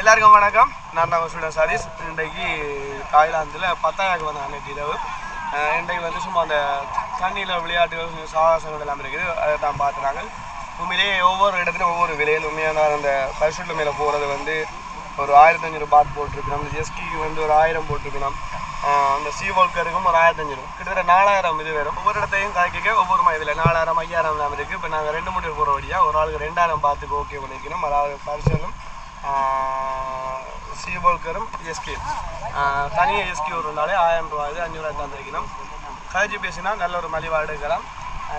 எல்லாருக்கும் வணக்கம். நான் தான் ஸ்டூடெண்ட் சாரீஸ் இன்றைக்கு தாய்லாந்தில் பத்தாயிரம் வந்த அன்னைக்கு இரவு. இன்றைக்கு வந்து சும்மா அந்த தண்ணியில் விளையாட்டுகள் சாகசங்கள் எல்லாம் இருக்குது. அதை தான் பார்த்துறாங்க உண்மையிலேயே ஒவ்வொரு இடத்துலையும் ஒவ்வொரு விலையில் உண்மையான அந்த பரிசுட்டில் மேலே போகிறது வந்து ஒரு ஆயிரத்தஞ்சூறு பாட் போட்டிருக்கணும் அந்த ஜெஸ்கிக்கு வந்து ஒரு ஆயிரம் போட்டிருக்கணும் அந்த சீ வால்கருக்கும் ஒரு ஆயிரத்தஞ்சூறு கிட்டத்தட்ட நாலாயிரம் இது வரும் ஒவ்வொரு இடத்தையும் கலக்கிக்க ஒவ்வொரு மைதில் நாலாயிரம் ஐயாயிரம் தான் இருக்குது இப்போ நாங்கள் ரெண்டு மூணு போகிற வழியாக ஒரு ஆளுக்கு ரெண்டாயிரம் பார்த்துக்கு ஓகே பண்ணிக்கணும் அதாவது பரிசலும் சீபோல்கரும் எஸ்கே தனியாக எஸ்கே இருந்தாலே ஆயிரம் ரூபாய் இது அஞ்சூறுவா தந்திருக்கணும். கழிச்சு பேசினா நல்ல ஒரு மலிவாக எடுக்கலாம்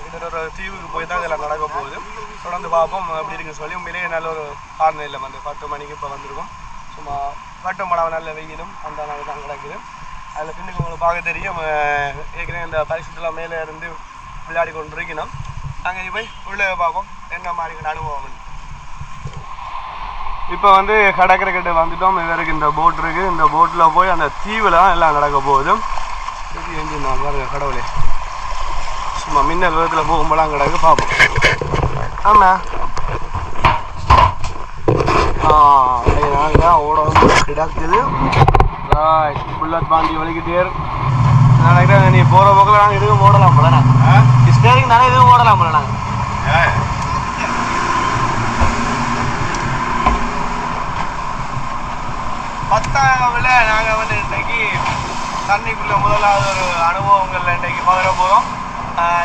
கிட்டத்தட்ட ஒரு தீவுக்கு போய் தான் இதெல்லாம் நடக்க போகுது. தொடர்ந்து பார்ப்போம் அப்படி இருக்குன்னு சொல்லி. உண்மையிலேயே நல்ல ஒரு காலநிலையில் வந்து பத்து மணிக்கு இப்போ வந்திருக்கும். சும்மா பட்டு மழை நல்ல வெயிலும் அந்த அளவு தான் கிடக்குது. அதில் பின்னுக்கு உங்களுக்கு பார்க்க தெரியும் ஏற்கனவே இந்த பரிசுத்தெல்லாம் மேலே இருந்து விளையாடி கொண்டு இருக்கணும் நாங்கள் போய் உள்ளே பார்ப்போம் என்ன மாதிரி அனுபவம். இப்போ வந்து கடற்கரை கிட்ட வந்துட்டோம் இவருக்கு இந்த போட் இருக்கு. இந்த போட்டில் போய் அந்த தீவில் தான் எல்லாம் நடக்க போகுது. பெரிய நான் பாருங்க கடவுளே. சும்மா மின்னல் விதத்தில் போகும்போலாம் கிடக்கு பார்ப்போம் ஆமாம் ஆ நாங்கள் ஓட கிடக்குது. ராய் புல்லட் பாண்டி வலிக்கிட்டே நான் நினைக்கிறேன் நீ போகிற போக்கில் நாங்கள் எதுவும் ஓடலாம் போல நான் ஸ்டேரிங் தானே இதுவும் ஓடலாம் போல நாங்கள் பத்தாவில் நாங்கள் வந்து இன்னைக்கு தண்ணிக்குள்ளே முதலாவது ஒரு அனுபவங்கள் இன்னைக்கு பகிர போகிறோம்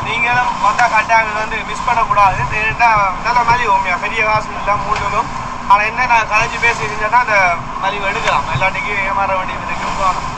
நீங்களும் வந்தால் கட்டாயம் வந்து மிஸ் பண்ணக்கூடாது. ஏன்னா நல்ல மலிவு உண்மையாக பெரிய காசு இல்லை மூணுலும் ஆனால் என்ன நான் கலைஞ்சு பேசியிருந்தேன்னா அந்த மலிவு எடுக்கலாம். எல்லாட்டிக்கும் ஏமாற வேண்டியது இருக்கும்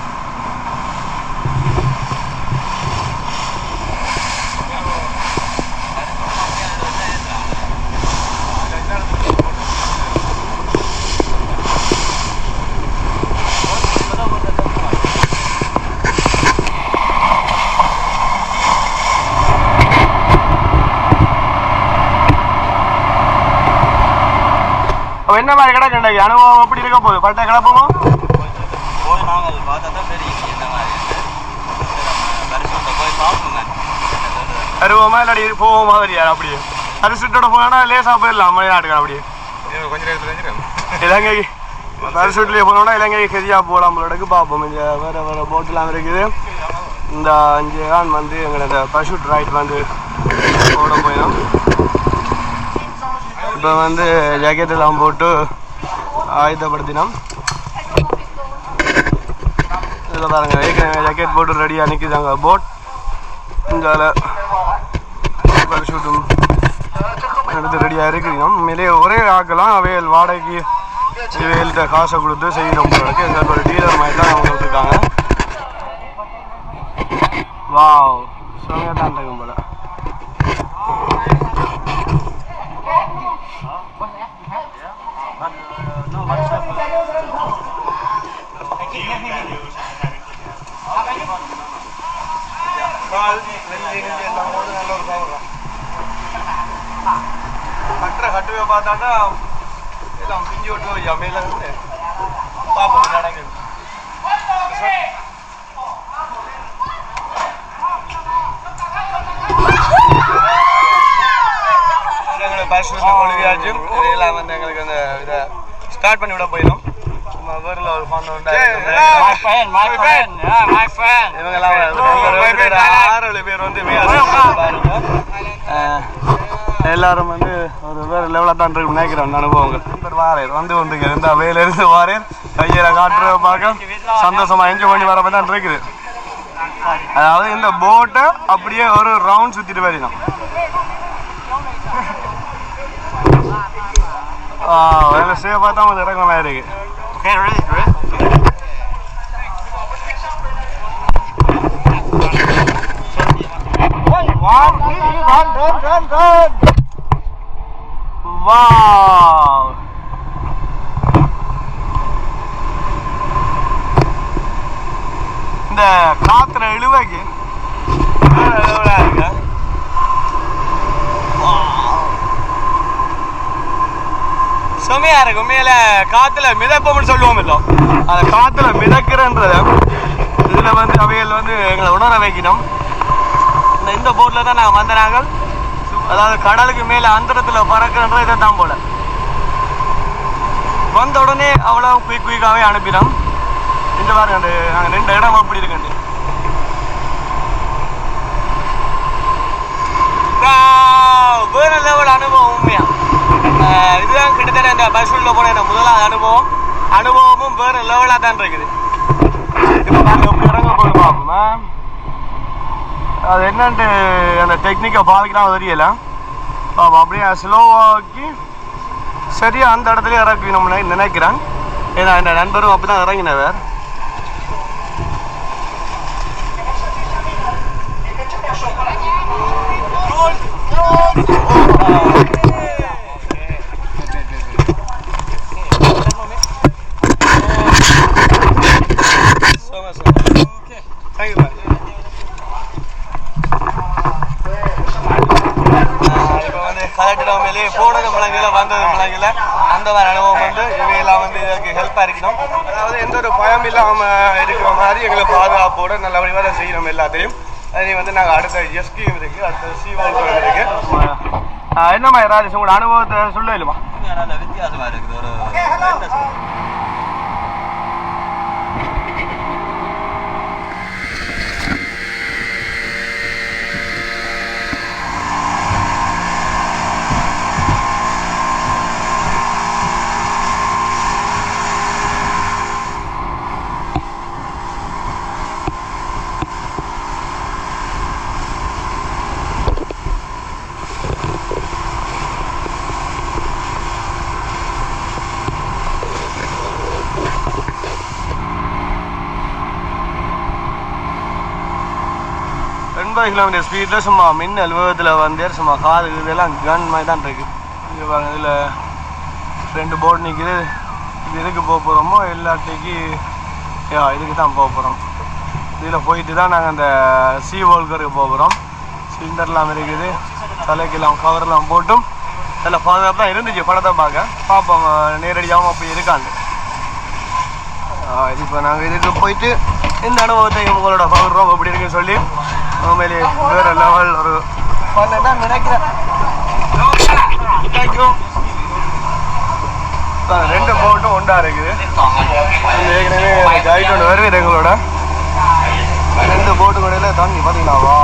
அப்ப என்ன மாதிரி கிடக்கு இன்றைக்கு அனுபவம் எப்படி இருக்க போகுது? பட்டை கிளப்போமா? போய் நாங்கள் பார்த்தா தான் தெரியும். என்ன மாதிரி போய் பார்ப்போங்க அருவமா இல்லாடி போவோமா தெரியா அப்படியே அரிசிட்டோட போனா லேசா போயிடலாம் மலைநாட்டுக்கு அப்படியே கொஞ்ச நேரத்தில் தெரிஞ்சிடும் இலங்கை பரிசுட்லேயே போனோம்னா இலங்கை சரியா போகலாம் போலக்கு பார்ப்போம். இங்கே வேற வேற போட்டெல்லாம் இருக்குது. இந்த அஞ்சு தான் வந்து எங்களோட பரிசுட் ரைட் வந்து ஓட போயிடும். இப்போ வந்து ஜாக்கெட் எல்லாம் போட்டு ஆயுதப்படுத்தினோம். இதில் பாருங்க ஏற்கனவே ஜாக்கெட் போட்டு ரெடியாக நிற்கிதாங்க போட் இந்தால ஷூட்டும் எடுத்து ரெடியாக இருக்கிறோம். உண்மையிலேயே ஒரே ஆக்கலாம் அவையல் வாடகைக்கு இவைகள்கிட்ட காசை கொடுத்து செய்யணும் போலக்கு எங்களுக்கு ஒரு டீலர் மாதிரி தான் அவங்க வந்துருக்காங்க வாவ் செமையாக தான் இருக்கும் போல வெள்ளி கிண்டி எல்லாம் போட்டு நல்ல ஒரு சாப்பிட்றோம் பிஞ்சு விட்டு போய் மேல இருந்து பார்ப்போம் நடக்குது எங்களுக்கு பரிசுத்த கொள்கையாச்சு இதெல்லாம் வந்து எங்களுக்கு அந்த இதை ஸ்டார்ட் பண்ணி விட போயிடும். வேரில் ஒரு ஃபோன். இவங்கெல்லாம் ஆறு ஏழு பேர் வந்து எல்லாரும் வந்து ஒரு வேறு லெவலில் தான் இருக்கு நினைக்கிறேன். அனுபவங்கள்? நண்பர் வாரேர் வந்து வந்துங்க. இந்த இருந்து வாரேர் கையில காட்டுற பார்க்க சந்தோஷமா என்ஜாய் பண்ணி வர தான் இருக்குது. அதாவது இந்த போட்டை அப்படியே ஒரு ரவுண்ட் சுத்திட்டு வரணும் வேலை சேஃபாக தான் இறங்க மாதிரி இருக்கு? One, run, run, run! Wow! இந்த காத்துல இழுவைக்கு இருக்கு. செமையா இருக்கு உண்மையில காத்துல மிதப்போம்னு சொல்லுவோம் இல்ல அந்த காத்துல மிதக்கிறன்றத இதுல வந்து அவைகள் வந்து எங்களை உணர வைக்கணும் இந்த இந்த போட்ல தான் நாங்கள் வந்த நாங்கள் அதாவது கடலுக்கு மேல அந்தரத்துல பறக்கிறன்ற இதை தான் போல. வந்த உடனே அவ்வளோ குயிக் குயிக்காகவே அனுப்பிடும் இந்த பாருங்க அந்த நாங்கள் ரெண்டு இடம் அப்படி இருக்குண்டு வேற லெவல் அனுபவம் உண்மையா? ஆஹ் இதுதான் கிட்டத்தட்ட இந்த பஸ் உள்ள போன என்ன முதலாவது அனுபவம். அனுபவமும் வேற லெவலாக தான் இருக்குது. இப்போ நாங்கள் இறங்க போகுது பார்ப்போமா அது என்னன்ட்டு அந்த டெக்னிக்கை பாவிக்கலாம் தெரியல. பாப்போம் அப்படியே ஸ்லோவாக்கி சரியாக அந்த இடத்துல இறக்கணும்னு நினைக்கிறேன். ஏன்னா இந்த நண்பரும் அப்படி தான் இறங்கினவர் Oh, you, man. இப்போ வந்து கலெக்டர் மேலே போனது முழங்கில வந்தது முழங்கில அந்த மாதிரி அனுபவம் வந்து இவையெல்லாம் வந்து இதுக்கு ஹெல்ப்பாக இருக்கணும் அதாவது எந்த ஒரு பயம் இல்லாமல் இருக்கிற மாதிரி எங்களை பாதுகாப்போட நல்ல வழிவாக செய்யணும் எல்லாத்தையும் அதே வந்து நாங்கள் அடுத்த எஸ்கியும் இருக்கு அடுத்த சிஓ இருக்கு. ஆஹ் என்ன மாதிரி ராஜேஷ் உங்களோட அனுபவத்தை சொல்ல இல்லைமா உண்மையா நல்ல வித்தியாசமா இருக்குது ஒரு என்ன கிலோமீட்டர் ஸ்பீடில் சும்மா மின்னல் வேகத்தில் வந்து சும்மா காரு இதெல்லாம் கன் மாதிரி தான் இருக்குது பாருங்க இதில் ரெண்டு போர்டு நிற்கிது இது எதுக்கு போக போகிறோமோ எல்லாத்தைக்கு யா இதுக்கு தான் போக போகிறோம் இதில் போயிட்டு தான் நாங்கள் அந்த சி வோல்கருக்கு போக போகிறோம் சிலிண்டர்லாம் இருக்குது. தலைக்கெல்லாம் கவர்லாம் போட்டும். அதில் பாதுகாப்பு தான் இருந்துச்சு படத்தை பார்க்க. பார்ப்போம் நேரடியாகவும் அப்படி இருக்காண்டு இப்போ நாங்கள் இதுக்கு போயிட்டு இந்த அனுபவத்தை உங்களோட பகிர்றோம் அப்படி இருக்குன்னு சொல்லி. உண்மையிலே வேற லெவல் ஒரு தான் ரெண்டு போட்டும் ஒன்றா இருக்குது. ஏற்கனவே கைட் ஒன்று வருது எங்களோட. ரெண்டு போட்டு கூட தண்ணி பார்த்தீங்களா? வா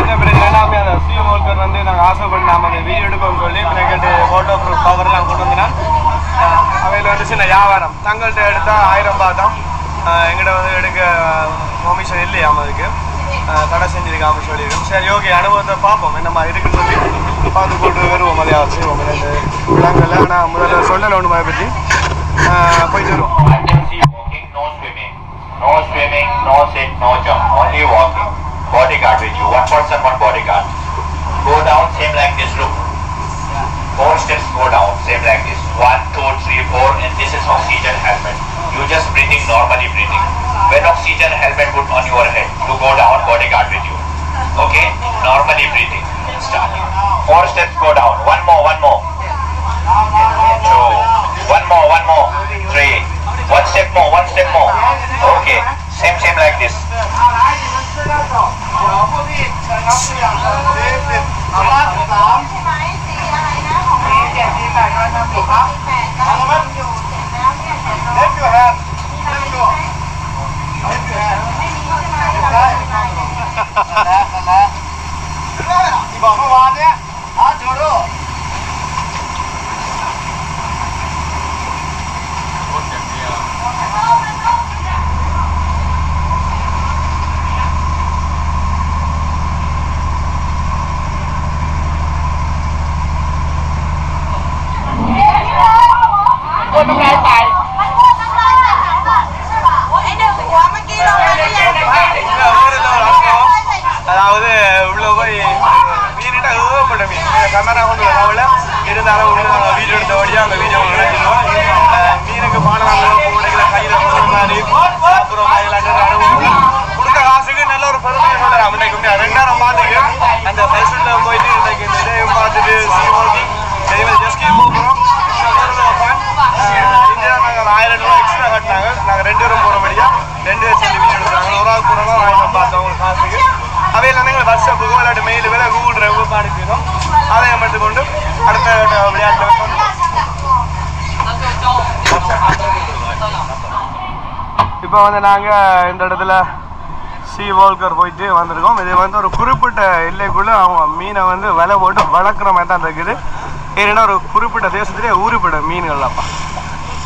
என்ன பிரச்சனை அந்த சி ஒர்க்கர் வந்து நாங்கள் ஆசைப்பட்டு நாம அந்த வீடியோ எடுக்கணும்னு சொல்லி பின்னாடி ஃபோட்டோ ப்ரூஃப் கவர்லாம் கொண்டு வந்தீங்கன்னா அவையில் வந்து சின்ன வியாபாரம். தங்கள்கிட்ட எடுத்தால் ஆயிரம் பார்த்தோம் எங்கிட்ட வந்து எடுக்க பெர்மிஷன் இல்லையாம அதுக்கு அஹ் தடை செஞ்சிருக்காம சொல்லியிருக்கோம் சரி ஓகே அனுபவத்தை பார்ப்போம் என்ன மாதிரி இருக்குன்னு சொல்லி பார்த்து போட்டு வருவோம் அதையாவது செய்வோம் ரெண்டு விழாங்கல்ல ஆனால் முதல்ல சொல்லலை ஒன்று மாதிரி பற்றி அஹ் போயிட்டு வருவோம் Emergency walking, no swimming. No swimming, no sit, no jump. Only walking. Bodyguard with you. One person, one bodyguard. Go down, same like this. Look. Four steps go down, same like this. One, two, three, four, and this is oxygen helmet. You just breathing normally breathing. When oxygen helmet put on your head, you go down, bodyguard with you. Okay? Normally breathing. Start. Four steps go down. One more, one more. Two. One more, one more. Three. One step more, one step more. Okay. Same, same like this. ที่บอกเมื่อวานเนี้ย காட்டினாங்க நாங்கள் ரெண்டு பேரும் போகிற முடியா ரெண்டு பேரும் சேர்ந்து video எடுத்தாங்க ஒரு ஆள் போனோம் வாங்கி பார்த்தோம் உங்களுக்கு காசுக்கு அவை இல்லாமல் எங்களை பஸ் விளையாட்டு மெயில் வேலை கூகுள் டிரைவ் பாடுக்கிறோம் அதை எடுத்து கொண்டு அடுத்த விளையாட்டு இப்போ வந்து நாங்கள் இந்த இடத்துல சி வால்கர் போயிட்டு வந்திருக்கோம். இது வந்து ஒரு குறிப்பிட்ட எல்லைக்குள்ளே அவங்க மீனை வந்து விலை போட்டு வளர்க்குற மாதிரி தான் இருக்குது. ஏன்னா ஒரு குறிப்பிட்ட தேசத்துலேயே ஊறிப்பிடும் மீன்கள்லாம்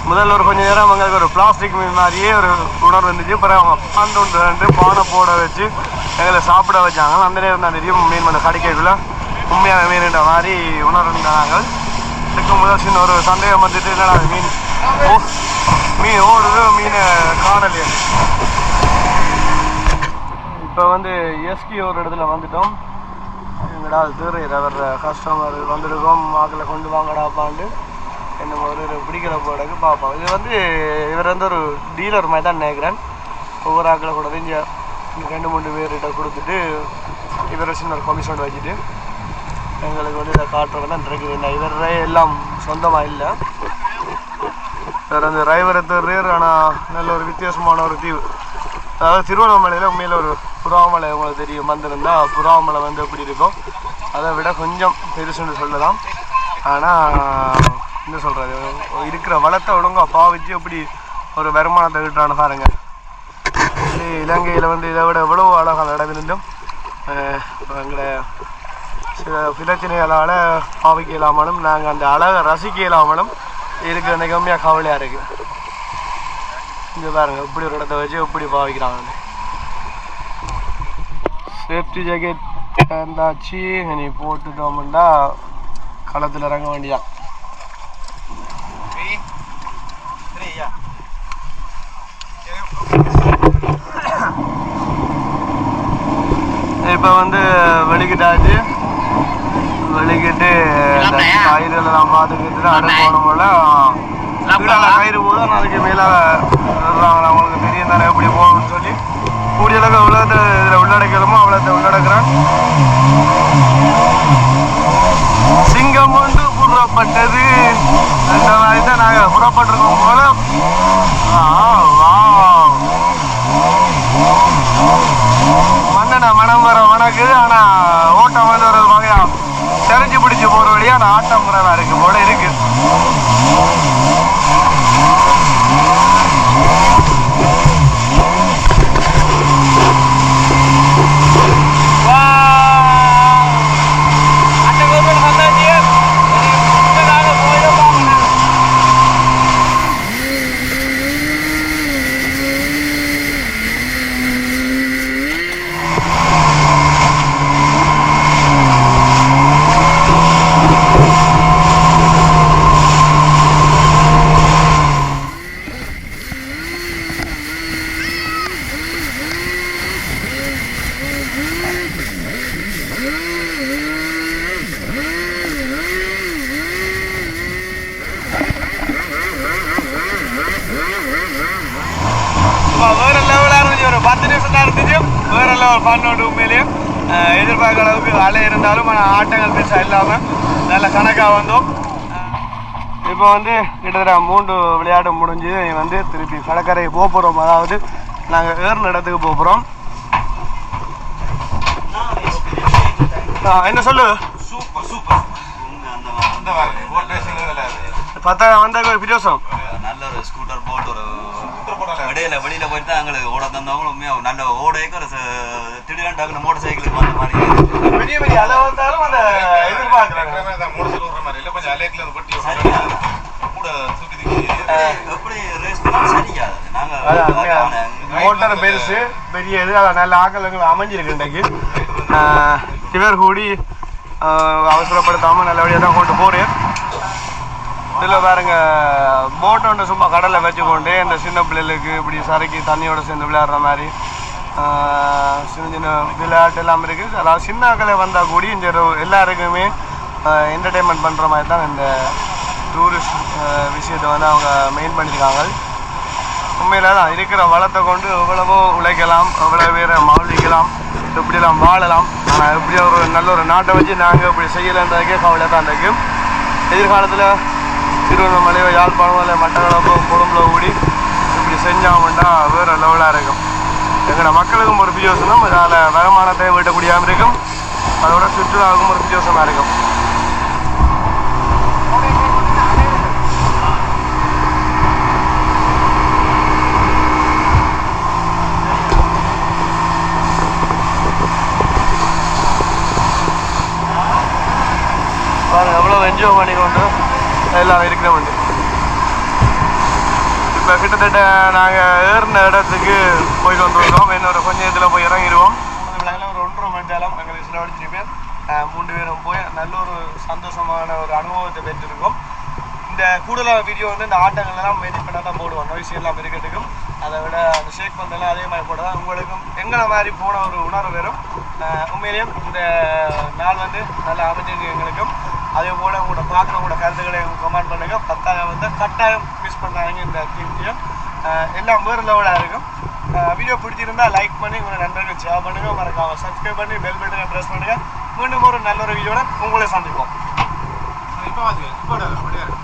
முதல்ல ஒரு கொஞ்ச நேரம் அவங்களுக்கு ஒரு பிளாஸ்டிக் மீன் மாதிரியே ஒரு உணர்வு இருந்துச்சு. அப்புறம் அவங்க பாண்டு ஒன்று ரெண்டு பானை போட வச்சு எங்களை சாப்பிட வச்சாங்க. அந்த நேரம் தான் தெரியும் மீன் பண்ண கடிக்கக்குள்ள உண்மையான மீன்ன்ற மாதிரி உணர்ந்த நாங்கள் இதுக்கு முதல் சின்ன ஒரு சந்தேகம் வந்துட்டு என்னடா மீன்? ஓ மீன் ஓடுது மீனை காணலையே. இப்போ வந்து எஸ்கி ஒரு இடத்துல வந்துட்டோம். எங்கடா தெரியுது வர்ற கஸ்டமர் வந்திருக்கோம் மாக்களை கொண்டு வாங்கடா பாண்டு இந்த ஒரு ஒரு பிடிக்கிற போடக்கு பார்ப்போம். இது வந்து இவர் வந்து ஒரு டீலர் மாதிரி தான் நினைக்கிறேன். ஒவ்வொரு ஆக்களை கூட இங்கே ரெண்டு மூணு பேர்கிட்ட கொடுத்துட்டு இவரை சின்ன ஒரு கமிஷன் வச்சுட்டு எங்களுக்கு வந்து இதை காட்டுறவங்க தான் இருக்குது இந்த இவர் எல்லாம் சொந்தமாக இல்லை. இவர் அந்த டிரைவரை தெரியார் ஆனால் நல்ல ஒரு வித்தியாசமான ஒரு தீவு அதாவது திருவண்ணாமலையில் உண்மையில் ஒரு புறாமலை உங்களுக்கு தெரியும். வந்திருந்தால் புறாமலை வந்து எப்படி இருக்கும் அதை விட கொஞ்சம் பெருசுன்னு சொல்லலாம். ஆனால் என்ன சொல்கிறது இருக்கிற வளத்தை ஒழுங்கா பாவிச்சு எப்படி ஒரு வருமானத்தை கிட்டான்னு பாருங்க. இலங்கையில் வந்து இதை விட எவ்வளோ அழகாக இடம் இருந்தும் எங்களோட சில பிரச்சனைகளால் பாவிக்க இல்லாமலும் நாங்கள் அந்த அழகை ரசிக்க இல்லாமலும் இருக்கிற நிகமையாக கவலையாக இருக்குது இங்கே பாருங்க இப்படி ஒரு இடத்த வச்சு எப்படி பாவிக்கிறாங்க. சேஃப்டி ஜாக்கெட் இருந்தாச்சு நீ போட்டுட்டோம்னா களத்தில் இறங்க வேண்டியதான் இப்போ வந்து வெளிக்கிட்டாச்சு வெளிக்கிட்டு கயிறுல எல்லாம் பார்த்துக்கிட்டு அடுத்து போன போல. கீழே கயிறு போதும். அதுக்கு மேலே அவங்களுக்கு தெரியும் தானே எப்படி போகணும்னு சொல்லி. கூடிய அளவுக்கு எவ்வளோத்தை இதில் உள்ளடக்கலுமோ அவ்வளோத்தை உள்ளடக்குறான். சிங்கம் ஒன்று புறப்பட்டது. தான் நாங்கள் புறப்பட்டிருக்கோம் போல ஆ, வாவ். மன்னனை மனம் வர ஆனா ஓட்டம் வந்து ஒரு வகையா தெரிஞ்சு பிடிச்சு போற வழியா அந்த ஆட்டம் குறைவா இருக்கு. போல இருக்கு. வேற லெவலாக இருந்துச்சு ஒரு பத்து நிமிஷம் தான் இருந்துச்சு. வேற லெவல் பண்ணோண்டு உண்மையிலேயே. எதிர்பார்க்குற அளவுக்கு அலை இருந்தாலும் ஆனால் ஆட்டங்கள் பெருசாக இல்லாமல் நல்ல கணக்காக வந்தோம். இப்போ வந்து கிட்டத்தட்ட மூன்று விளையாட்டு முடிஞ்சு வந்து திருப்பி கடற்கரை போக போகிறோம் அதாவது நாங்கள் ஏறின இடத்துக்கு போக போகிறோம் என்ன சொல்லு? Super super. அந்த பத்தாயிரம் ஒரு வித்தியாசம். நல்ல ஒரு ஸ்கூட்டர் போட்டு ஒரு இடையில வெளியில போயிட்டு தான் எங்களுக்கு ஓட தந்தவங்களும் உண்மையா நல்ல ஓடைக்கு ஒரு திடீர்னு டக்குனு மோட்டர் சைக்கிளுக்கு வந்த மாதிரி. பெரிய பெரிய அலை வந்தாலும் அந்த எதிர்பார்க்குறாங்க. சில விடுற மாதிரி இல்லை கொஞ்சம் அலேக்கில் அந்த பட்டி கூட தூக்கி தூக்கி எப்படி ரேஸ் பண்ணா சரியாது அதான் உண்மையா. நாங்க மோட்டார் பெருசு பெரிய இது நல்ல ஆக்கலங்கள் அமைஞ்சிருக்கு இன்றைக்கு சிவர் கூடி அவசரப்படுத்தாமல் நல்லபடியாக தான் கொண்டு போகிறேன் இதில் பாருங்க போட்டோண்ட சும்மா கடலில் வச்சுக்கொண்டு இந்த சின்ன பிள்ளைகளுக்கு இப்படி சரக்கி தண்ணியோட சேர்ந்து விளையாடுற மாதிரி சின்ன சின்ன விளையாட்டு எல்லாம் இருக்குது அதாவது சின்னாக்களை வந்தால் கூடி இந்த எல்லாருக்குமே என்டர்டெயின்மெண்ட் பண்ணுற மாதிரி தான் இந்த டூரிஸ்ட் விஷயத்தை வந்து அவங்க மெயின் பண்ணியிருக்காங்க. உண்மையில தான் இருக்கிற வளத்தை கொண்டு எவ்வளவோ உழைக்கலாம் எவ்வளோ பேரை மாளிக்கலாம் இப்படிலாம் வாழலாம். ஆனால் இப்படி ஒரு நல்ல ஒரு நாட்டை வச்சு நாங்கள் இப்படி செய்யலைன்றதுக்கே கவலை தான் இருக்கும் எதிர்காலத்தில் திருவண்ணாமலையோ யாழ்ப்பாணமோ இல்லை மட்டக்களப்போ கொழும்புல கூடி இப்படி செஞ்சாமண்டா வேறு லெவலாக இருக்கும். எங்களோட மக்களுக்கும் ஒரு பிரியோசனம் இதால் வருமானத்தை வீட்டக்கூடியாமல் இருக்கும். அதோட சுற்றுலாவுக்கும் ஒரு பிரியோசனமாக இருக்கும். என்ஜாய் பண்ணிக்கொண்டு கொண்டு இருக்கிற வண்டி. இப்போ கிட்டத்தட்ட நாங்கள் ஏறின இடத்துக்கு போய் வந்துருக்கோம். இன்னொரு கொஞ்ச நேரத்தில் போய் இறங்கிடுவோம் ஒரு ஒன்றரை மணி நேரம் அங்கே செலவழிச்சிட்டு பேர் மூன்று பேரும் போய் நல்ல ஒரு சந்தோஷமான ஒரு அனுபவத்தை பெற்றிருக்கோம். இந்த கூடுதலான வீடியோ வந்து இந்த ஆட்டங்கள் எல்லாம் மெயின்டைன் பண்ண தான் போடுவோம். நோய்ஸ் எல்லாம் இருக்கிறதுக்கும் அதை விட அந்த ஷேக் பந்தெல்லாம் அதே மாதிரி போட தான் உங்களுக்கும் எங்களை மாதிரி போன ஒரு உணர்வு வரும். உண்மையிலேயும் இந்த நாள் வந்து நல்லா அமைஞ்சிருக்கு எங்களுக்கும். அதே போல் உங்களோட பார்க்குறவங்களோட கருத்துக்களை கமெண்ட் பண்ணுங்கள் பத்தாயிரம் வந்து கட்டாயம் மிஸ் பண்ணாங்க இந்த டீம் எல்லாம் வேறு லெவலாக இருக்கும். வீடியோ பிடிச்சிருந்தா லைக் பண்ணி உங்களோட நண்பர்கள் ஷேர் பண்ணுங்க. மறக்காம சப்ஸ்கிரைப் பண்ணி பெல் பட்டனை ப்ரெஸ் பண்ணுங்க. மீண்டும் ஒரு நல்ல ஒரு வீடியோட உங்களை சந்திப்போம். இப்போ இப்போ